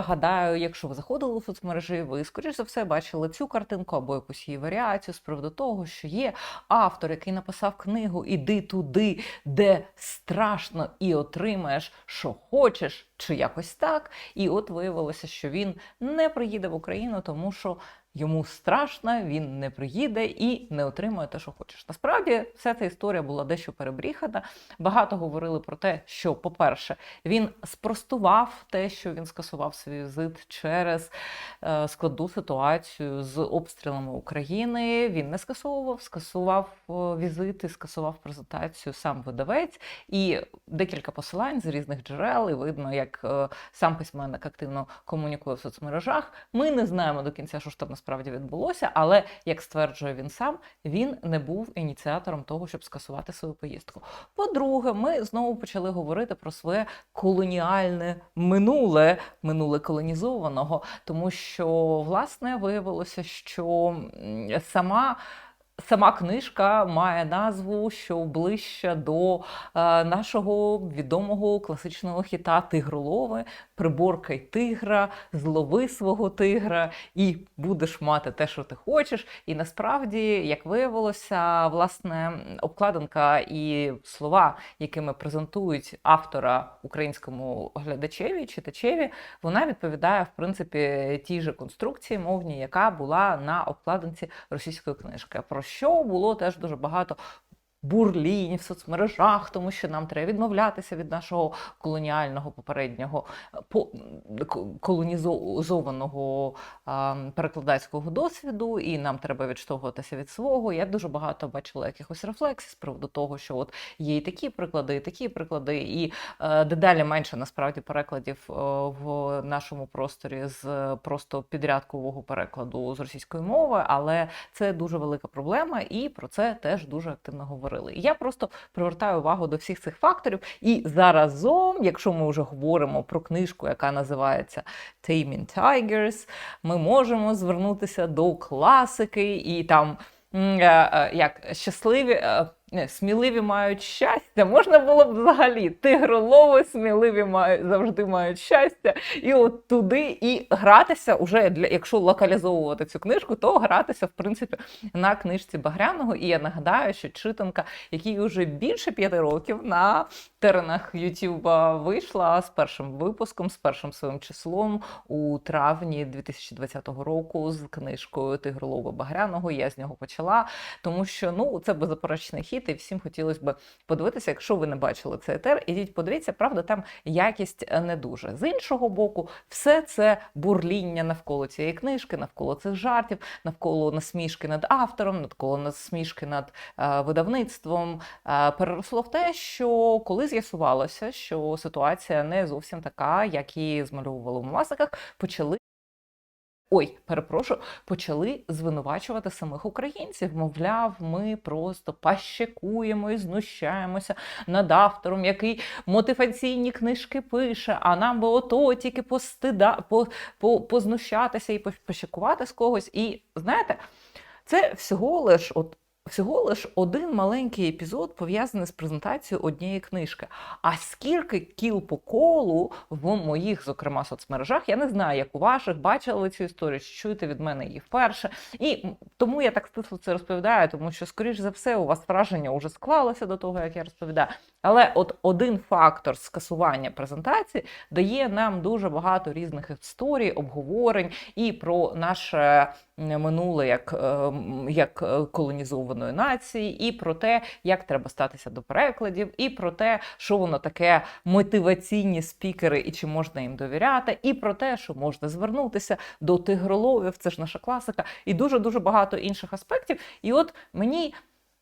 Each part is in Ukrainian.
Гадаю, якщо ви заходили у соцмережі, ви скоріш за все бачили цю картинку або якусь її варіацію з приводу того, що є автор, який написав книгу Іди туди, де страшно, і отримаєш, що хочеш, чи якось так. І от виявилося, що він не приїде в Україну, тому що. Йому страшно, він не приїде і не отримує те, що хочеш. Насправді, вся ця історія була дещо перебріхана. Багато говорили про те, що, по-перше, він спростував те, що він скасував свій візит через е, складну ситуацію з обстрілами України. Він не скасовував, скасував е, візити, скасував презентацію сам видавець і декілька посилань з різних джерел. І видно, як е, сам письменник активно комунікує в соцмережах. Ми не знаємо до кінця, що ж там насправді відбулося, але як стверджує він сам, він не був ініціатором того, щоб скасувати свою поїздку. По-друге, ми знову почали говорити про своє колоніальне минуле, минуле колонізованого, тому що власне виявилося, що сама. Сама книжка має назву, що ближче до е, нашого відомого класичного хіта Тигролови, приборкай тигра, злови свого тигра, і будеш мати те, що ти хочеш. І насправді, як виявилося, власне, обкладинка і слова, якими презентують автора українському глядачеві, читачеві, вона відповідає в принципі тій же конструкції мовній, яка була на обкладинці російської книжки. Про що було теж дуже багато. Бурлінь в соцмережах, тому що нам треба відмовлятися від нашого колоніального попереднього по колонізованого а, перекладацького досвіду, і нам треба відштовхуватися від свого. Я дуже багато бачила якихось рефлексій з приводу того, що от є і такі приклади, і такі приклади, і е, дедалі менше насправді перекладів е, в нашому просторі з е, просто підрядкового перекладу з російської мови, але це дуже велика проблема, і про це теж дуже активно говорили. Я просто привертаю увагу до всіх цих факторів. І заразом, якщо ми вже говоримо про книжку, яка називається Taming Tigers, ми можемо звернутися до класики і там. е, е, Як щасливі, е, сміливі мають щастя. Можна було б взагалі тигролови, сміливі мають завжди мають щастя, і от туди і гратися уже для якщо локалізовувати цю книжку, то гратися в принципі на книжці Багряного. І я нагадаю, що читанка, якій вже більше п'яти років на теренах Ютуба вийшла з першим випуском, з першим своїм числом у травні 2020 року з книжкою Тигролова Багряного. Я з нього почала, тому що ну це беззаперечний хід, і всім хотілося б подивитися, якщо ви не бачили цей етер, ідіть подивіться, правда, там якість е, не дуже. З іншого боку, все це бурління навколо цієї книжки, навколо цих жартів, навколо насмішки над автором, навколо насмішки над е, видавництвом е, переросло в те, що коли з'ясувалося, що ситуація не зовсім така, як її змальовували в масиках, почали. Ой, перепрошую, почали звинувачувати самих українців. Мовляв, ми просто пащекуємо і знущаємося над автором, який мотиваційні книжки пише, а нам би ото тільки постида, по, по, познущатися і пощекувати з когось. І знаєте, це всього лиш от. Всього лиш один маленький епізод пов'язаний з презентацією однієї книжки. А скільки кіл по колу в моїх, зокрема, соцмережах, я не знаю, як у ваших, бачили ви цю історію, чи чуєте від мене її вперше. І тому я так стисло це розповідаю, тому що, скоріш за все, у вас враження вже склалося до того, як я розповідаю. Але от один фактор скасування презентації дає нам дуже багато різних історій, обговорень і про наше минуле як, е, як е, колонізованої нації, і про те, як треба статися до перекладів, і про те, що воно таке мотиваційні спікери і чи можна їм довіряти, і про те, що можна звернутися до тигроловів, це ж наша класика, і дуже дуже багато інших аспектів. І от мені.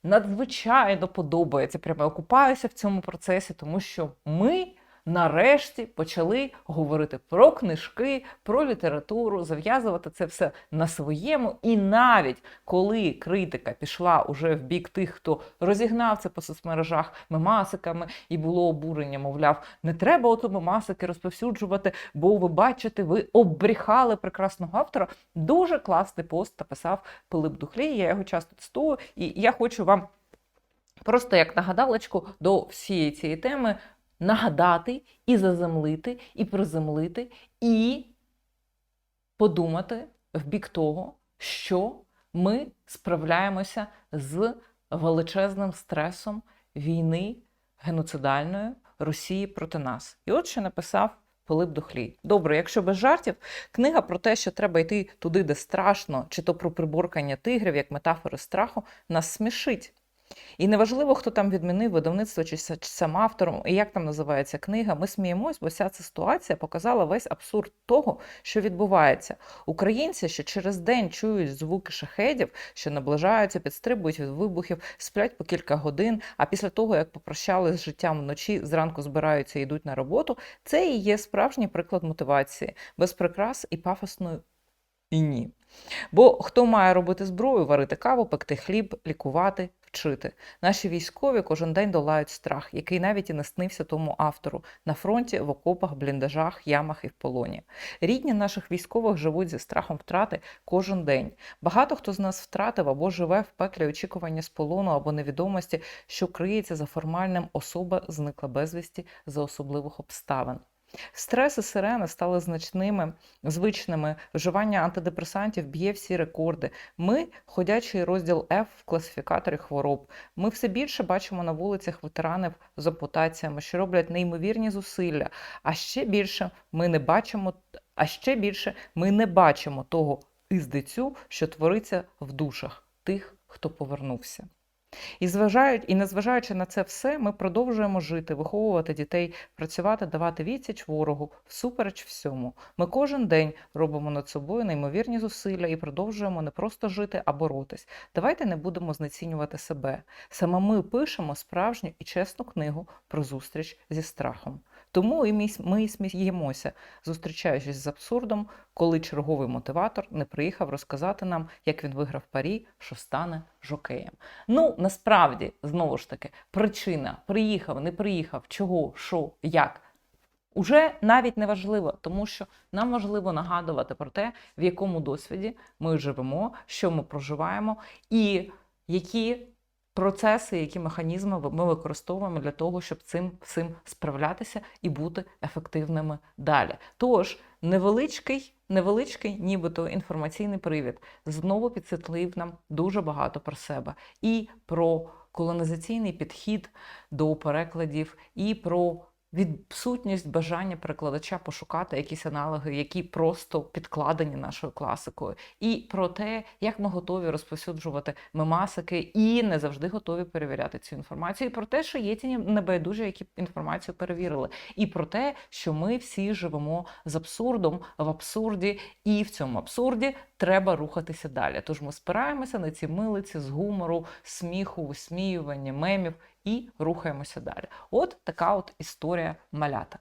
Надзвичайно подобається, прямо я окупаюся в цьому процесі, тому що ми нарешті почали говорити про книжки, про літературу, зав'язувати це все на своєму. І навіть коли критика пішла уже в бік тих, хто розігнав це по соцмережах мемасиками, і було обурення, мовляв, не треба ото мемасики розповсюджувати, бо ви бачите, ви обріхали прекрасного автора. Дуже класний пост написав Пилип Духлій. Я його часто цитую, і я хочу вам. Просто як нагадалочку до всієї цієї теми нагадати і заземлити, і приземлити, і подумати в бік того, що ми справляємося з величезним стресом війни геноцидальної Росії проти нас. І от що написав Пилип Духлій. Добре, якщо без жартів, книга про те, що треба йти туди, де страшно, чи то про приборкання тигрів, як метафори страху, нас смішить. І неважливо, хто там відмінив видавництво чи, сам автором, і як там називається книга. Ми сміємось, бо вся ця ситуація показала весь абсурд того, що відбувається. Українці, що через день чують звуки шахедів, що наближаються, підстрибують від вибухів, сплять по кілька годин. А після того, як попрощали з життям вночі, зранку збираються і йдуть на роботу. Це і є справжній приклад мотивації, без прикрас і пафосної і ні. Бо хто має робити зброю, варити каву, пекти хліб, лікувати, вчити? Наші військові кожен день долають страх, який навіть і не снився тому автору на фронті, в окопах, бліндажах, ямах і в полоні. Рідні наших військових живуть зі страхом втрати кожен день. Багато хто з нас втратив або живе в пеклі очікування з полону або невідомості, що криється за формальним особа зникла безвісті за особливих обставин. Стрес і сирени стали значними, звичними. Вживання антидепресантів б'є всі рекорди. Ми ходячий розділ F в класифікаторі хвороб. Ми все більше бачимо на вулицях ветеранів з ампутаціями, що роблять неймовірні зусилля. А ще більше ми не бачимо, а ще більше ми не бачимо того іздицю, що твориться в душах тих, хто повернувся. І зважають, і незважаючи на це все, ми продовжуємо жити, виховувати дітей, працювати, давати відсіч ворогу, всупереч всьому. Ми кожен день робимо над собою неймовірні зусилля і продовжуємо не просто жити, а боротись. Давайте не будемо знецінювати себе. Саме ми пишемо справжню і чесну книгу про зустріч зі страхом. Тому і ми, сміємося, зустрічаючись з абсурдом, коли черговий мотиватор не приїхав розказати нам, як він виграв парі, що стане жокеєм. Ну, насправді, знову ж таки, причина приїхав, не приїхав, чого, що, як. Уже навіть не важливо, тому що нам важливо нагадувати про те, в якому досвіді ми живемо, що ми проживаємо, і які процеси, які механізми ми використовуємо для того, щоб цим всім справлятися і бути ефективними далі. Тож невеличкий, невеличкий, нібито інформаційний привід знову підсвітлив нам дуже багато про себе і про колонізаційний підхід до перекладів, і про відсутність бажання перекладача пошукати якісь аналоги, які просто підкладені нашою класикою, і про те, як ми готові розповсюджувати мемасики і не завжди готові перевіряти цю інформацію. І про те, що є ті небайдужі, які інформацію перевірили, і про те, що ми всі живемо з абсурдом в абсурді, і в цьому абсурді треба рухатися далі. Тож ми спираємося на ці милиці з гумору, сміху, висміювання, мемів і рухаємося далі. От така от історія малята.